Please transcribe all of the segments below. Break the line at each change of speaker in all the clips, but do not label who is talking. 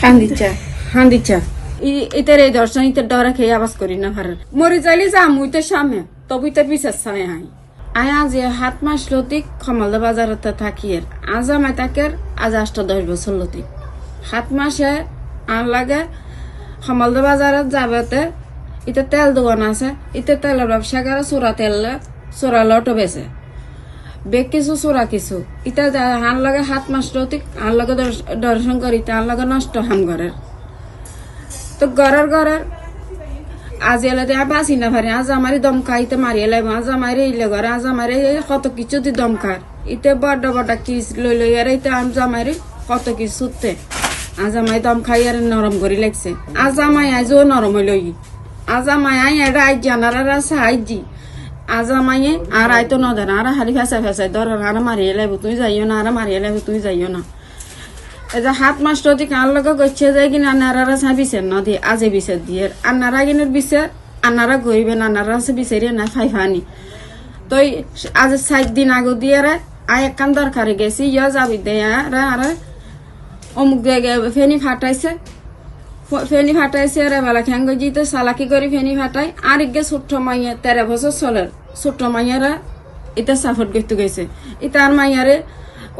কান্দিচ্ছা ইতার এই দর্শন ইতার ডরা খেয়ে আবাস করি না ভার। মরি যাইলে যা মুইতে সামনে তবু ইতার পিছার সামনে আই আই আজ হাত মাস লতিক খমালদা বাজারতে থাকি এর আজ আমায় তাকের আজ আষ্ট দশ বছর লতিক। সাত মাসে আর লাগে খমালদা বাজারত যাবেতে ইতে তেল দোকান আছে ইতে তেলের ব্যবসা করে চোরা তেল চোরা লটো বেছে বেগ কিছু চোরা কিছু ইটা হার লগে হাত মাস রতিক আর লগে দর্শ- দর্শন করি তার লগে নষ্ট হাম ঘরের তো ঘরের ঘরের আজ এলে দেয়া বাঁচি না পারে আজ আমারই দম খাইতে মারি এলাই আজ আমারে ইলে ঘরে আজ আমারে কত কিছু দি দম খার ইতে বড় বড় কিস লই লই আর ইতে আম জামাইরে কত কিছু সুতে আজ আমায় দম খাই আর নরম করে লাগছে। আজ আমায় আজও নরম হইল আজ আমায় আই এটা আজ জানারা সাহায্যি আজ আমায় আর আই তো নদেন আর হারি ফেসা ফেসাই ধর আর মারিয়ে লাইব তুই যাইও না আর মারিয়ে লাইব তুই যাইও না এই যে হাত মাস্টার দি কার লগে গচ্ছে যায় কিনা আনারা চা বিচার ন দিয়ে আজে বিচার দিয়ে আনারা কিনের বিচার আনারা গইবেন আনারা আছে বিচারিয়ে না ফাই ফানি তো আজ সাত দিন আগে দিয়ে রে আই একান দরকারে গেছি ইয়া যাবি দে রে আর অমুক জায়গায় ফেনি ফাটাইছে ফেনি ফাটাইছে রে বেলা খেঙ্গ জিতে সালাকি করে ফেনি ফাটাই আর ইগে ছোট্ট মাইয়া তেরো বছর চলের ছোট্ট মাইয়ারা এটা সাফট করতে গেছে। আর মাইয়ারে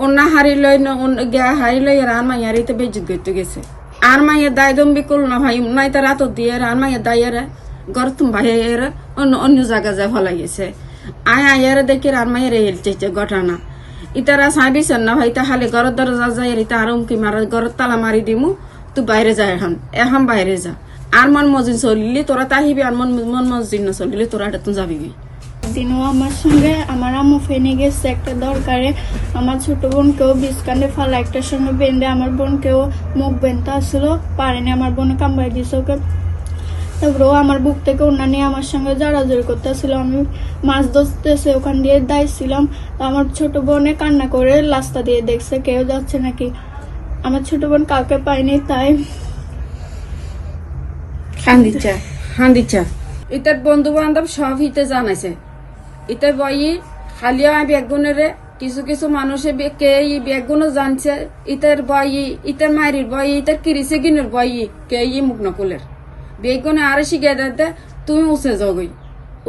অন্য হারি লই গা হারি লই আর মাইয়ারে এটা বেজিত করতে গেছে। আর মাইয়া দায় দম বিকুল না ভাই নাই তার রাত দিয়ে আর মাইয়া দাইয়ারে ঘর তুম ভাই অন্য অন্য জায়গা যায় ফলাই গেছে আয় আয়ারে দেখি আর মাইয়ারে হেলছে ঘটনা ইতারা সাবিছেন না ভাই তাহলে ঘরের দরজা যাই ইতা আর উমকি মারা ঘরের তালা মারি দিমু। তুই বাইরে যা এখন এখন বাইরে যা। আর মন মজিন চলিলি তোরা তাহিবি, আর মন মন মসজিদ না চলিলি তোরা এটা তুই যাবি
দিনও আমার সঙ্গে, আমার আম্মু ফেনে গেছে একটা দরকারে। আমার ছোট বোনকেও বিস্কান্ডে ফালা একটার সঙ্গে বেঁধে আমার বোনকেও মুখ বেঁধতে আসলো পারেনি আমার বোনে কামড়াই দিয়েছে ওকে। তারপরেও আমার বুক থেকে ওনা নিয়ে আমার সঙ্গে জড়াজড়ি করতেছিল। আমি মাছ ধরতেছে, ওখান দিয়ে দাইছিলাম। তো আমার ছোট বোনে কান্না করে রাস্তা দিয়ে দেখছে, কেউ যাচ্ছে নাকি? আমার ছোট বোন কাউকে পাইনি তাই
কান্দিচ্ছা কান্দিচ্ছা ইতার বন্ধু বান্ধব সব হিতে জানাইছে। ইতার বই খালিও আমি বেগুনের, কিছু কিছু মানুষে কে ই বেগুনও জানছে, ইতার বই, ইতার মারির বই, ইতার কিরিসে গিনের বই, কে ই মুখ নকুলের। বেগুনে আরও শিখে দে তুমি উসে জগই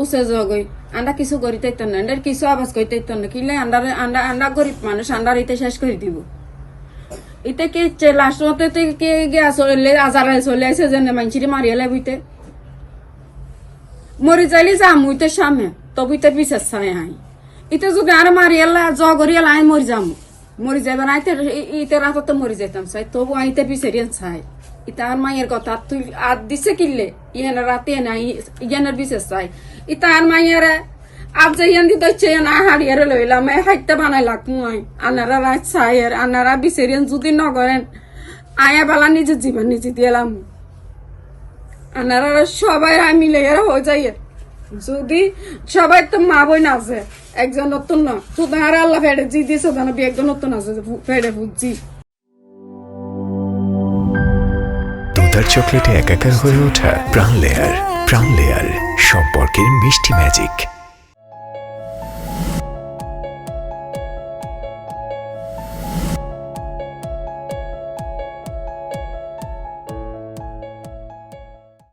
উসে জগই। আন্ডা কিছু করি তাইত না, আন্ডার কিছু আবাজ করি তাইত না, কিলে আন্ডার আন্ডা আন্ডা গরিব মানুষ আন্ডার ইতে শেষ করে দিব। ইতে কি লাস্ট মতে কে গিয়া চলে আজারা চলে আইছে যেন মানছিরি মারিয়া লাইবইতে মরি যাইলে যা মুইতে সামনে তবুইতে পিছের সামনে আই ইতে যদি আর মারিয়ালা জ করিয়ালা আই মরি যাম। মরি যাইবার আইতে ইতে রাততে মরি যাইতাম চাই, তবু আইতে পিছেরিয়ান চাই। ইতা আর মাইয়ের কথা, তুই আদ দিছে কিনলে ইহানের রাতে নাই ইহানের বিশেষ চাই। ইতা আর মাইয়ারে আব যে ইয়ান দিতে হচ্ছে না হারিয়ারে লইলাম এ হাইতে বানাই লাগ মুই আনারা রাত চাইয়ের আনারা বিছেরিয়ান যদি নগরেন আয়া বেলা নিজে জীবন নিজে দিলাম আনারা সবাই মিলে এরা হয়ে যায় যদি সবাই তো মা বই না আছে একজন নতুন না শুধু আর আল্লাহ ফেডে জি দিয়েছে জানো একজন নতুন আছে ফেডে বুঝছি
দুধার চকলেটে একাকার হয়ে ওঠা প্রাণ লেয়ার প্রাণ লেয়ার সম্পর্কের মিষ্টি ম্যাজিক